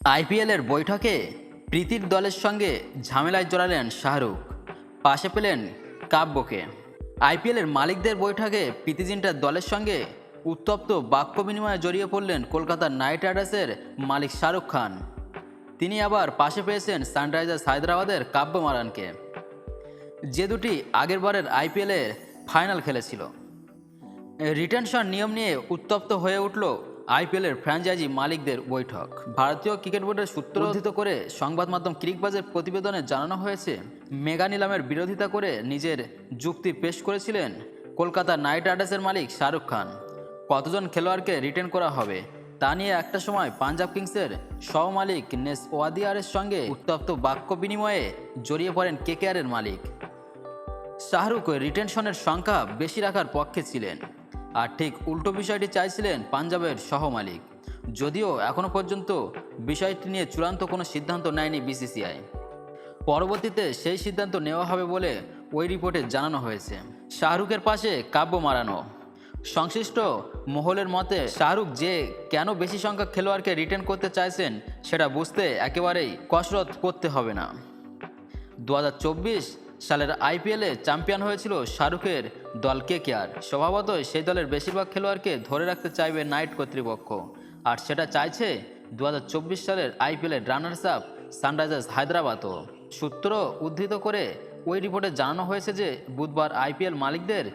আইপিএলের বৈঠকে প্রীতির দলের সঙ্গে ঝামেলায় জড়ালেন শাহরুখ, পাশে পেলেন কাব্যকে। আইপিএলের মালিকদের বৈঠকে প্রীতি জিন্টার দলের সঙ্গে উত্তপ্ত বাক্য বিনিময়ে জড়িয়ে পড়লেন কলকাতার নাইট রাইডার্সের মালিক শাহরুখ খান। তিনি আবার পাশে পেয়েছেন সানরাইজার্স হায়দ্রাবাদের কাব্য মারানকে। যে দুটি আগেরবারের আইপিএলের ফাইনাল খেলেছিল। রিটেনশন নিয়ম নিয়ে উত্তপ্ত হয়ে উঠল আইপিএলের ফ্র্যাঞ্চাইজি মালিকদের বৈঠক। ভারতীয় ক্রিকেট বোর্ডের সূত্র উদ্ধৃত করে সংবাদ মাধ্যম ক্রিকবাজের প্রতিবেদনে জানানো হয়েছে, মেগা নিলামের বিরোধিতা করে নিজের যুক্তি পেশ করেছিলেন কলকাতা নাইট রাইডার্সের মালিক শাহরুখ খান। কতজন খেলোয়াড়কে রিটেন করা হবে, তা নিয়ে একটা সময় পাঞ্জাব কিংসের সহ মালিক নেস ওয়াদিয়ারের সঙ্গে উত্তপ্ত বাক্য বিনিময়ে জড়িয়ে পড়েন কেকেআরের মালিক। শাহরুখ রিটেনশনের সংখ্যা বেশি রাখার পক্ষে ছিলেন। আর ঠিক উল্টো বিষয়টি চাইছিলেন পাঞ্জাবের সহ মালিক যদিও এখনও পর্যন্ত বিষয়টি নিয়ে চূড়ান্ত কোনো সিদ্ধান্ত নেয়নি বিসিসিআই। পরবর্তীতে সেই সিদ্ধান্ত নেওয়া হবে বলে ওই রিপোর্টে জানানো হয়েছে। শাহরুখের পাশে কাব্য মারানো। সংশ্লিষ্ট মহলের মতে, শাহরুখ যে কেন বেশি সংখ্যক খেলোয়াড়কে রিটেন করতে চাইছেন সেটা বুঝতে একেবারেই কসরত করতে হবে না। দু হাজার চব্বিশ সালের আইপিএলে চ্যাম্পিয়ন হয়েছিল শাহরুখের দল কে কেয়ার স্বভাবতই সেই দলের বেশিরভাগ খেলোয়াড়কে ধরে রাখতে চাইবে নাইট কর্তৃপক্ষ। আর সেটা চাইছে দু হাজার চব্বিশ সালের আইপিএলের রানার্স আপ সানরাইজার্স হায়দ্রাবাদও। সূত্র উদ্ধৃত করে ওই রিপোর্টে জানানো হয়েছে যে, বুধবার আইপিএল মালিকদের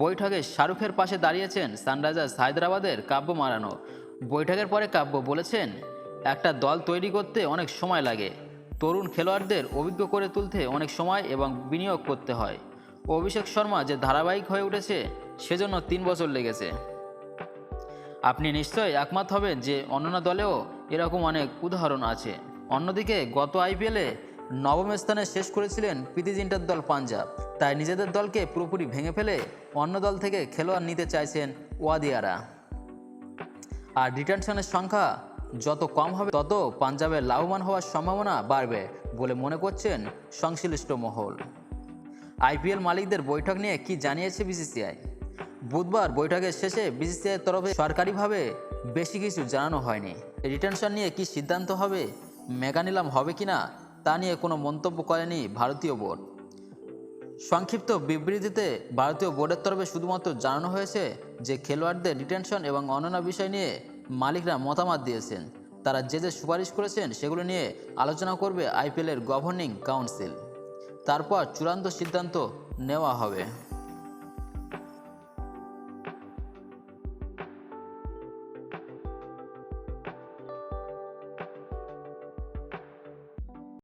বৈঠকে শাহরুখের পাশে দাঁড়িয়েছেন সানরাইজার্স হায়দ্রাবাদের কাব্য মারানো। বৈঠকের পরে কাব্য বলেছেন, একটা দল তৈরি করতে অনেক সময় লাগে। তরুণ খেলোয়াড়দের অভিজ্ঞ করে তুলতে অনেক সময় এবং বিনিয়োগ করতে হয়। অভিষেক শর্মা যে ধারাবাহিক হয়ে উঠেছে, সেজন্য তিন বছর লেগেছে। আপনি নিশ্চয়ই একমত হবেন যে অন্যান্য দলেও এরকম অনেক উদাহরণ আছে। অন্যদিকে, গত আইপিএলে নবম স্থানে শেষ করেছিলেন প্রীতি জিন্টার দল পাঞ্জাব। তাই নিজেদের দলকে পুরোপুরি ভেঙে ফেলে অন্য দল থেকে খেলোয়াড় নিতে চাইছেন ওয়াদিয়ারা। আর রিটেনশনের সংখ্যা যত কম হবে, তত পাঞ্জাবের লাভবান হওয়ার সম্ভাবনা বাড়বে বলে মনে করছেন সংশ্লিষ্ট মহল। আইপিএল মালিকদের বৈঠক নিয়ে কি জানিয়েছে বিসিসিআই? বুধবার বৈঠকের শেষে বিসিসিআই তরফে সরকারিভাবে বেশি কিছু জানানো হয়নি। রিটেনশন নিয়ে কি সিদ্ধান্ত হবে মেগা নিলাম হবে কিনা, তা নিয়ে কোনো মন্তব্য করেনি ভারতীয় বোর্ড। সংক্ষিপ্ত বিবৃতিতে ভারতীয় বোর্ডের তরফে শুধুমাত্র জানানো হয়েছে যে খেলোয়াড়দের রিটেনশন এবং অন্যান্য বিষয় নিয়ে মালিকরা মতামত দিয়েছেন। তারা যে যে সুপারিশ করেছেন সেগুলো নিয়ে আলোচনা করবে আইপিএলের গভর্নিং কাউন্সিল। তারপর চূড়ান্ত সিদ্ধান্ত নেওয়া হবে।